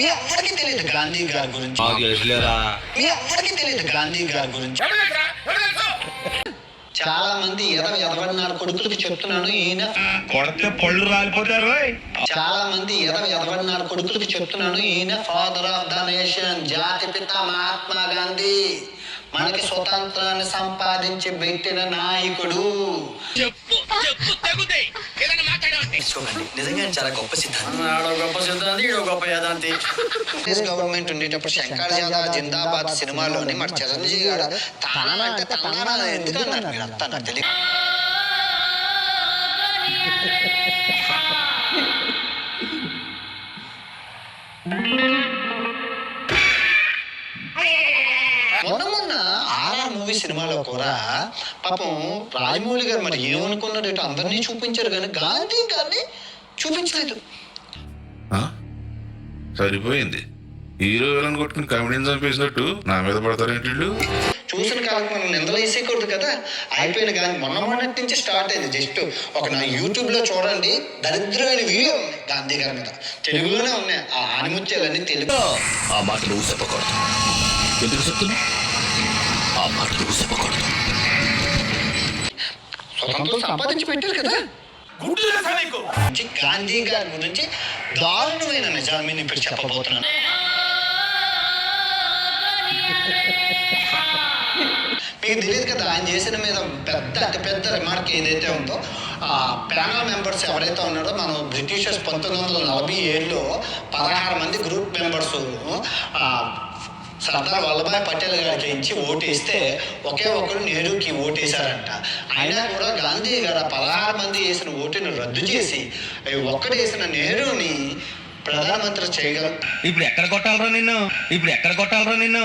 మీ తెలియదు. గాంధీ గారి గురించి. మాకు తెలుసులేరా మీ ఎవరికి తెలియదు. గాంధీ గారి గురించి. చాలా మంది ఎదవ ఎదవన్నారు కొడుకులకి చెప్తున్నాను ఈయన కొడితే పళ్ళు రాలిపోతారు. చాలా మంది ఎదవ ఎదవన్నారు కొడుకులకి చెప్తున్నాను ఈయన ఫాదర్ ఆఫ్ ద నేషన్ జాతి పిత మహాత్మా గాంధీ. మనకి స్వతంత్రాన్ని సంపాదించి పెట్టిన నాయకుడు. చూడండి నిజంగా చాలా గొప్ప సిద్ధాంతం. ఆడో గొప్ప సిద్ధాంతి ఈడో గొప్ప యాదాంతి. కాంగ్రెస్ గవర్నమెంట్ ఉండేటప్పుడు శంకర్ జాదా జిందాబాద్ సినిమాలోని మన చిరంజీవి గారు తానా అంటే తానా ఎందుకు అన్నారు? మీరు అంతా నాకు తెలియదు. మూవీ సినిమాలో కూడా పాపం రాజమౌళి గారు మరి ఏమనుకున్నారు ఏంటో అందరినీ చూపించారు కానీ గాంధీ గారిని చూపించలేదు. ఆ? సరిపోయింది. హీరో విలన్ కొట్టుకుని కమెడీని చంపేసినట్టు నా మీద పడతారేంటి వీళ్ళు? చూసిన కాలం మనం నిందలు వేసేయకూడదు కదా. అయిపోయిన కానీ మొన్న మొన్నటి నుంచి స్టార్ట్ అయింది. జస్ట్ ఒక నా యూట్యూబ్లో చూడండి. దరిద్రమైన వీడియో ఉంది గాంధీ గారి మీద. తెలుగులోనే ఉన్నాయి. ఆ ఆనిముత్యాలన్నీ తెలుగు. ఆ మాట నువ్వు చెప్పకూడదు. ఎందుకు చెప్తున్నా ఆ మాట నువ్వు చెప్పకూడదు స్వతంత్రం సంపాదించి పెట్టారు కదా. గాంధీ గారి గురించి దారుణమైన నిజాలు నేను ఇప్పుడు చెప్పబోతున్నాను. మీకు తెలియదు కదా ఆయన చేసిన మీద పెద్ద అతి పెద్ద రిమార్క్ ఏదైతే ఉందో ఆ ప్యానల్ మెంబర్స్ ఎవరైతే ఉన్నారో మనం బ్రిటిషర్స్ పంతొమ్మిది వందల నలభై ఏడులో పదహారు మంది గ్రూప్ మెంబర్స్ సర్దార్ వల్లభాయ్ పటేల్ గారికి ఇచ్చి ఓటేస్తే ఒకే ఒకరు నెహ్రూకి ఓటేశారంట. అయినా కూడా గాంధీ గారు పదహారు మంది వేసిన ఓటుని రద్దు చేసి ఈ ఒక్కడు వేసిన నెహ్రూని ప్రధానమంత్రి చేయగలం ఇప్పుడు ఎక్కడ కొట్టాలరా నిన్ను? ఇప్పుడు ఎక్కడ కొట్టాలరా నిన్ను?